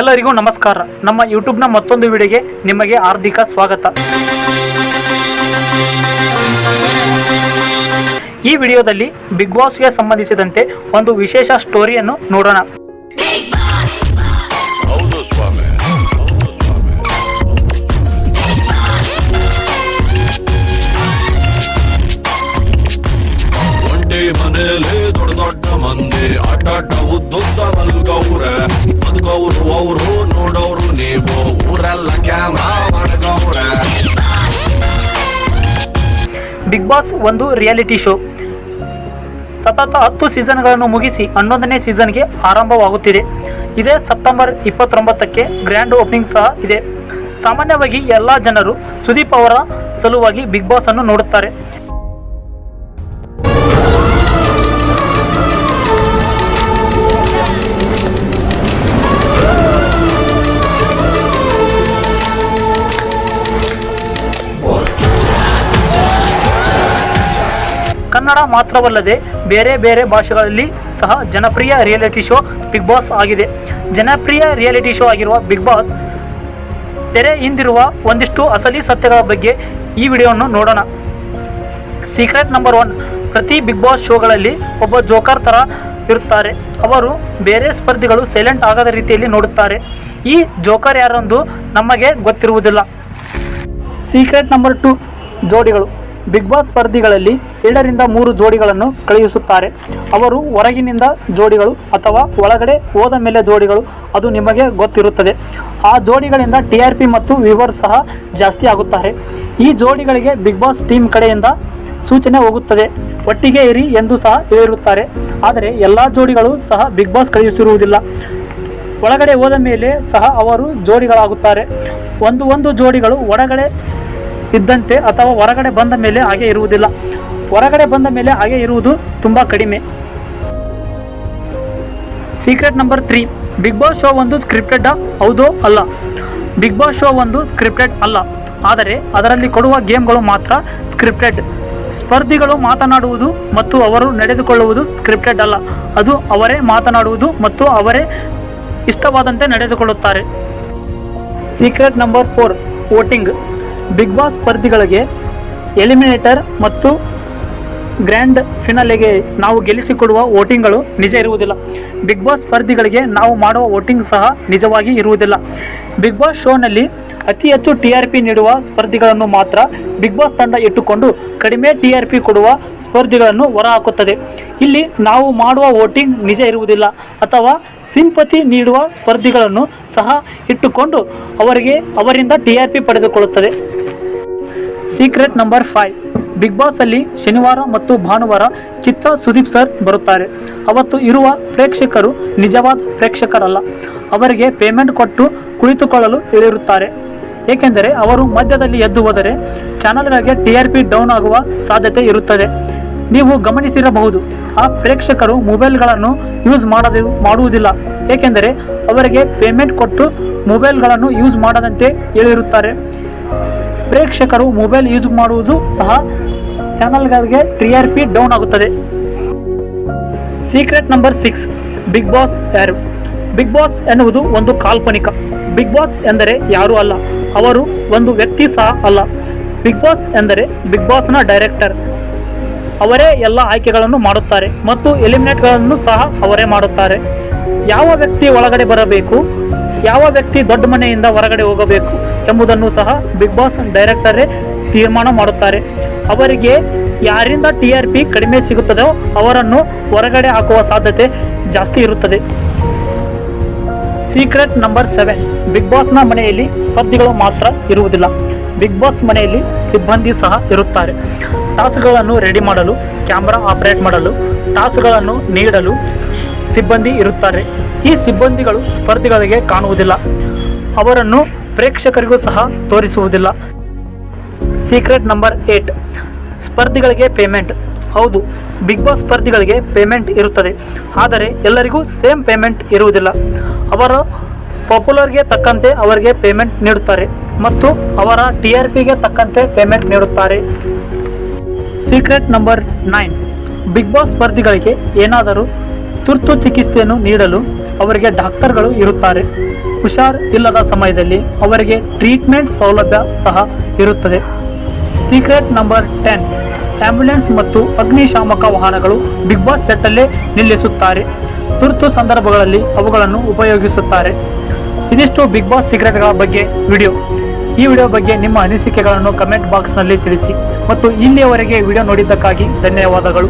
ಎಲ್ಲರಿಗೂ ನಮಸ್ಕಾರ. ನಮ್ಮ ಯೂಟ್ಯೂಬ್ನ ಮತ್ತೊಂದು ವಿಡಿಯೋಗೆ ನಿಮಗೆ ಹಾರ್ದಿಕ ಸ್ವಾಗತ. ಈ ವಿಡಿಯೋದಲ್ಲಿ ಬಿಗ್ ಬಾಸ್ಗೆ ಸಂಬಂಧಿಸಿದಂತೆ ಒಂದು ವಿಶೇಷ ಸ್ಟೋರಿಯನ್ನು ನೋಡೋಣ. ಹೌದು ದೊಡ್ಡ ಮಂದಿ ಮಂದಿ ಆಟಾಟ ಉದ್ದುದ್ದ ಮಲ್ಗವ್ರೆ ಬದುಕವ್ರು, ಅವ್ರು ನೋಡೋರು ನೀವು. ಊರೆಲ್ಲ ಕ್ಯಾಮ್ರಾ ಮಾಡ್ಕವ್ರೆ. ಬಿಗ್ ಬಾಸ್ ಒಂದು ರಿಯಾಲಿಟಿ ಶೋ ಸತತ ಹತ್ತು ಸೀಸನ್ಗಳನ್ನು ಮುಗಿಸಿ ಹನ್ನೊಂದನೇ ಸೀಸನ್ಗೆ ಆರಂಭವಾಗುತ್ತಿದೆ. ಇದೇ ಸೆಪ್ಟೆಂಬರ್ ಇಪ್ಪತ್ತೊಂಬತ್ತಕ್ಕೆ ಗ್ರ್ಯಾಂಡ್ ಓಪನಿಂಗ್ ಸಹ ಇದೆ. ಸಾಮಾನ್ಯವಾಗಿ ಎಲ್ಲ ಜನರು ಸುದೀಪ್ ಅವರ ಸಲುವಾಗಿ ಬಿಗ್ ಬಾಸ್ ಅನ್ನು ನೋಡುತ್ತಾರೆ. ಕನ್ನಡ ಮಾತ್ರವಲ್ಲದೆ ಬೇರೆ ಬೇರೆ ಭಾಷೆಗಳಲ್ಲಿ ಸಹ ಜನಪ್ರಿಯ ರಿಯಾಲಿಟಿ ಶೋ ಬಿಗ್ ಬಾಸ್ ಆಗಿದೆ. ಜನಪ್ರಿಯ ರಿಯಾಲಿಟಿ ಶೋ ಆಗಿರುವ ಬಿಗ್ ಬಾಸ್ ತೆರೆ ಹಿಂದಿರುವ ಒಂದಿಷ್ಟು ಅಸಲಿ ಸತ್ಯಗಳ ಬಗ್ಗೆ ಈ ವಿಡಿಯೋವನ್ನು ನೋಡೋಣ. ಸೀಕ್ರೆಟ್ ನಂಬರ್ ಒನ್, ಪ್ರತಿ ಬಿಗ್ ಬಾಸ್ ಶೋಗಳಲ್ಲಿ ಒಬ್ಬ ಜೋಕರ್ ಥರ ಇರುತ್ತಾರೆ. ಅವರು ಬೇರೆ ಸ್ಪರ್ಧಿಗಳು ಸೈಲೆಂಟ್ ಆಗದ ರೀತಿಯಲ್ಲಿ ನೋಡುತ್ತಾರೆ. ಈ ಜೋಕರ್ ಯಾರೊಂದು ನಮಗೆ ಗೊತ್ತಿರುವುದಿಲ್ಲ. ಸೀಕ್ರೆಟ್ ನಂಬರ್ ಟು, ಜೋಡಿಗಳು. ಬಿಗ್ ಬಾಸ್ ಸ್ಪರ್ಧಿಗಳಲ್ಲಿ ಎರಡರಿಂದ ಮೂರು ಜೋಡಿಗಳನ್ನು ಕಳುಹಿಸುತ್ತಾರೆ ಅವರು ಹೊರಗಿನಿಂದ ಜೋಡಿಗಳು ಅಥವಾ ಒಳಗಡೆ ಹೋದ ಮೇಲೆ ಜೋಡಿಗಳು, ಅದು ನಿಮಗೆ ಗೊತ್ತಿರುತ್ತದೆ. ಆ ಜೋಡಿಗಳಿಂದ ಟಿ ಆರ್ ಪಿ ಮತ್ತು ವಿವರ್ ಸಹ ಜಾಸ್ತಿ ಆಗುತ್ತಾರೆ. ಈ ಜೋಡಿಗಳಿಗೆ ಬಿಗ್ ಬಾಸ್ ಟೀಮ್ ಕಡೆಯಿಂದ ಸೂಚನೆ ಹೋಗುತ್ತದೆ. ಒಟ್ಟಿಗೆ ಇರಿ ಎಂದು ಸಹ ಹೇಳಿರುತ್ತಾರೆ. ಆದರೆ ಎಲ್ಲ ಜೋಡಿಗಳು ಸಹ ಬಿಗ್ ಬಾಸ್ ಕಳುಹಿಸಿರುವುದಿಲ್ಲ ಒಳಗಡೆ ಹೋದ ಮೇಲೆ ಸಹ ಅವರು ಜೋಡಿಗಳಾಗುತ್ತಾರೆ. ಒಂದು ಒಂದು ಜೋಡಿಗಳು ಒಳಗಡೆ ಇದ್ದಂತೆ ಅಥವಾ ಹೊರಗಡೆ ಬಂದ ಮೇಲೆ ಹಾಗೆ ಇರುವುದಿಲ್ಲ. ಹೊರಗಡೆ ಬಂದ ಮೇಲೆ ಹಾಗೆ ಇರುವುದು ತುಂಬ ಕಡಿಮೆ. Secret number three Bigg Boss show ಒಂದು ಸ್ಕ್ರಿಪ್ಟೆಡ್ ಹೌದೋ? ಅಲ್ಲ. ಬಿಗ್ ಬಾಸ್ ಶೋ ಒಂದು ಸ್ಕ್ರಿಪ್ಟೆಡ್ ಅಲ್ಲ. ಆದರೆ ಅದರಲ್ಲಿ ಕೊಡುವ ಗೇಮ್ಗಳು ಮಾತ್ರ ಸ್ಕ್ರಿಪ್ಟೆಡ್ ಸ್ಪರ್ಧಿಗಳು ಮಾತನಾಡುವುದು ಮತ್ತು ಅವರು ನಡೆದುಕೊಳ್ಳುವುದು ಸ್ಕ್ರಿಪ್ಟೆಡ್ ಅಲ್ಲ. ಅದು ಅವರೇ ಮಾತನಾಡುವುದು ಮತ್ತು ಅವರೇ ಇಷ್ಟವಾದಂತೆ ನಡೆದುಕೊಳ್ಳುತ್ತಾರೆ. Secret number four voting Bigg Boss ಸ್ಪರ್ಧಿಗಳಿಗೆ eliminator ಮತ್ತು ಗ್ರ್ಯಾಂಡ್ ಫಿನಾಲೆಗೆ ನಾವು ಗೆಲ್ಲಿಸಿಕೊಡುವ ವೋಟಿಂಗ್ಗಳು ನಿಜ ಇರುವುದಿಲ್ಲ. ಬಿಗ್ ಬಾಸ್ ಸ್ಪರ್ಧಿಗಳಿಗೆ ನಾವು ಮಾಡುವ ವೋಟಿಂಗ್ ಸಹ ನಿಜವಾಗಿ ಇರುವುದಿಲ್ಲ. ಬಿಗ್ ಬಾಸ್ ಶೋನಲ್ಲಿ ಅತಿ ಹೆಚ್ಚು ಟಿ ಆರ್ ಪಿ ನೀಡುವ ಸ್ಪರ್ಧಿಗಳನ್ನು ಮಾತ್ರ ಬಿಗ್ ಬಾಸ್ ತಂಡ ಇಟ್ಟುಕೊಂಡು ಕಡಿಮೆ ಟಿ ಆರ್ ಪಿ ಕೊಡುವ ಸ್ಪರ್ಧಿಗಳನ್ನು ಹೊರಹಾಕುತ್ತದೆ. ಇಲ್ಲಿ ನಾವು ಮಾಡುವ ವೋಟಿಂಗ್ ನಿಜ ಇರುವುದಿಲ್ಲ ಅಥವಾ ಸಿಂಪತಿ ನೀಡುವ ಸ್ಪರ್ಧಿಗಳನ್ನು ಸಹ ಇಟ್ಟುಕೊಂಡು ಅವರಿಗೆ ಅವರಿಂದ ಟಿ ಆರ್ ಪಿ ಪಡೆದುಕೊಳ್ಳುತ್ತದೆ. Secret number five Bigg Boss ಅಲ್ಲಿ ಶನಿವಾರ ಮತ್ತು ಭಾನುವಾರ ಚಿತ್ತ ಸುದೀಪ್ ಸರ್ ಬರುತ್ತಾರೆ. ಅವತ್ತು ಇರುವ ಪ್ರೇಕ್ಷಕರು ನಿಜವಾದ ಪ್ರೇಕ್ಷಕರಲ್ಲ. ಅವರಿಗೆ ಪೇಮೆಂಟ್ ಕೊಟ್ಟು ಕುಳಿತುಕೊಳ್ಳಲು ಹೇಳಿರುತ್ತಾರೆ. ಏಕೆಂದರೆ ಅವರು ಮಧ್ಯದಲ್ಲಿ ಎದ್ದು ಹೋದರೆ ಚಾನಲ್ಗಳಿಗೆ ಟಿ ಆರ್ ಪಿ ಡೌನ್ ಆಗುವ ಸಾಧ್ಯತೆ ಇರುತ್ತದೆ. ನೀವು ಗಮನಿಸಿರಬಹುದು, ಆ ಪ್ರೇಕ್ಷಕರು ಮೊಬೈಲ್ಗಳನ್ನು ಯೂಸ್ ಮಾಡದೆ ಮಾಡುವುದಿಲ್ಲ. ಏಕೆಂದರೆ ಅವರಿಗೆ ಪೇಮೆಂಟ್ ಕೊಟ್ಟು ಮೊಬೈಲ್ಗಳನ್ನು ಯೂಸ್ ಮಾಡದಂತೆ ಹೇಳಿರುತ್ತಾರೆ. ಪ್ರೇಕ್ಷಕರು ಮೊಬೈಲ್ ಯೂಸ್ ಮಾಡುವುದು ಸಹ ಚಾನಲ್ಗಳಿಗೆ ಟಿ ಆರ್ ಪಿ ಡೌನ್ ಆಗುತ್ತದೆ. Secret number six Bigg Boss ಯಾರು? ಬಿಗ್ ಬಾಸ್ ಎನ್ನುವುದು ಒಂದು ಕಾಲ್ಪನಿಕ. ಬಿಗ್ ಬಾಸ್ ಎಂದರೆ ಯಾರೂ ಅಲ್ಲ, ಅವರು ಒಂದು ವ್ಯಕ್ತಿ ಸಹ ಅಲ್ಲ. ಬಿಗ್ ಬಾಸ್ ಎಂದರೆ ಬಿಗ್ ಬಾಸ್ನ ಡೈರೆಕ್ಟರ್ ಅವರೇ ಎಲ್ಲ ಆಯ್ಕೆಗಳನ್ನು ಮಾಡುತ್ತಾರೆ ಮತ್ತು ಎಲಿಮಿನೇಟ್ಗಳನ್ನು ಸಹ ಅವರೇ ಮಾಡುತ್ತಾರೆ. ಯಾವ ವ್ಯಕ್ತಿ ಒಳಗಡೆ ಬರಬೇಕು? ಯಾವ ವ್ಯಕ್ತಿ ದೊಡ್ಡ ಮನೆಯಿಂದ ಹೊರಗಡೆ ಹೋಗಬೇಕು ಎಂಬುದನ್ನು ಸಹ ಬಿಗ್ ಬಾಸ್ ಡೈರೆಕ್ಟರೇ ತೀರ್ಮಾನ ಮಾಡುತ್ತಾರೆ. ಅವರಿಗೆ ಯಾರಿಂದ ಟಿ ಆರ್ ಪಿ ಕಡಿಮೆ ಸಿಗುತ್ತದೋ ಅವರನ್ನು ಹೊರಗಡೆ ಹಾಕುವ ಸಾಧ್ಯತೆ ಜಾಸ್ತಿ ಇರುತ್ತದೆ. ಸೀಕ್ರೆಟ್ ನಂಬರ್ ಸೆವೆನ್ ಬಿಗ್ ಬಾಸ್ನ ಮನೆಯಲ್ಲಿ ಸ್ಪರ್ಧಿಗಳು ಮಾತ್ರ ಇರುವುದಿಲ್ಲ. ಬಿಗ್ ಬಾಸ್ ಮನೆಯಲ್ಲಿ ಸಿಬ್ಬಂದಿ ಸಹ ಇರುತ್ತಾರೆ. ಟಾಸ್ಗಳನ್ನು ರೆಡಿ ಮಾಡಲು ಕ್ಯಾಮ್ರಾ ಆಪರೇಟ್ ಮಾಡಲು ಟಾಸ್ಗಳನ್ನು ನೀಡಲು ಸಿಬ್ಬಂದಿ ಇರುತ್ತಾರೆ. ಈ ಸಿಬ್ಬಂದಿಗಳು ಸ್ಪರ್ಧಿಗಳಿಗೆ ಕಾಣುವುದಿಲ್ಲ. ಅವರನ್ನು ಪ್ರೇಕ್ಷಕರಿಗೂ ಸಹ ತೋರಿಸುವುದಿಲ್ಲ. Secret number eight. ಸ್ಪರ್ಧಿಗಳಿಗೆ ಪೇಮೆಂಟ್. ಹೌದು, ಬಿಗ್ ಬಾಸ್ ಸ್ಪರ್ಧಿಗಳಿಗೆ ಪೇಮೆಂಟ್ ಇರುತ್ತದೆ. ಆದರೆ ಎಲ್ಲರಿಗೂ ಸೇಮ್ ಪೇಮೆಂಟ್ ಇರುವುದಿಲ್ಲ. ಅವರ ಪಾಪ್ಯುಲರ್ಗೆ ತಕ್ಕಂತೆ ಅವರಿಗೆ ಪೇಮೆಂಟ್ ನೀಡುತ್ತಾರೆ ಮತ್ತು ಅವರ ಟಿ ಆರ್ ಪಿಗೆ ತಕ್ಕಂತೆ ಪೇಮೆಂಟ್ ನೀಡುತ್ತಾರೆ. Secret number nine. Bigg Boss ಸ್ಪರ್ಧಿಗಳಿಗೆ ಏನಾದರೂ ತುರ್ತು ಚಿಕಿತ್ಸೆಯನ್ನು ನೀಡಲು ಅವರಿಗೆ ಡಾಕ್ಟರ್ಗಳು ಇರುತ್ತಾರೆ. ಹುಷಾರ್ ಇಲ್ಲದ ಸಮಯದಲ್ಲಿ ಅವರಿಗೆ ಟ್ರೀಟ್ಮೆಂಟ್ ಸೌಲಭ್ಯ ಸಹ ಇರುತ್ತದೆ. ಸೀಕ್ರೆಟ್ ನಂಬರ್ ಟೆನ್ ಆಂಬ್ಯುಲೆನ್ಸ್ ಮತ್ತು ಅಗ್ನಿಶಾಮಕ ವಾಹನಗಳು ಬಿಗ್ ಬಾಸ್ ಸೆಟ್ಟಲ್ಲೇ ನಿಲ್ಲಿಸುತ್ತಾರೆ. ತುರ್ತು ಸಂದರ್ಭಗಳಲ್ಲಿ ಅವುಗಳನ್ನು ಉಪಯೋಗಿಸುತ್ತಾರೆ. ಇದಿಷ್ಟು ಬಿಗ್ ಬಾಸ್ ಸೀಕ್ರೆಟ್ಗಳ ಬಗ್ಗೆ ವಿಡಿಯೋ. ಈ ವಿಡಿಯೋ ಬಗ್ಗೆ ನಿಮ್ಮ ಅನಿಸಿಕೆಗಳನ್ನು ಕಮೆಂಟ್ ಬಾಕ್ಸ್ನಲ್ಲಿ ತಿಳಿಸಿ ಮತ್ತು ಇಲ್ಲಿಯವರೆಗೆ ವಿಡಿಯೋ ನೋಡಿದ್ದಕ್ಕಾಗಿ ಧನ್ಯವಾದಗಳು.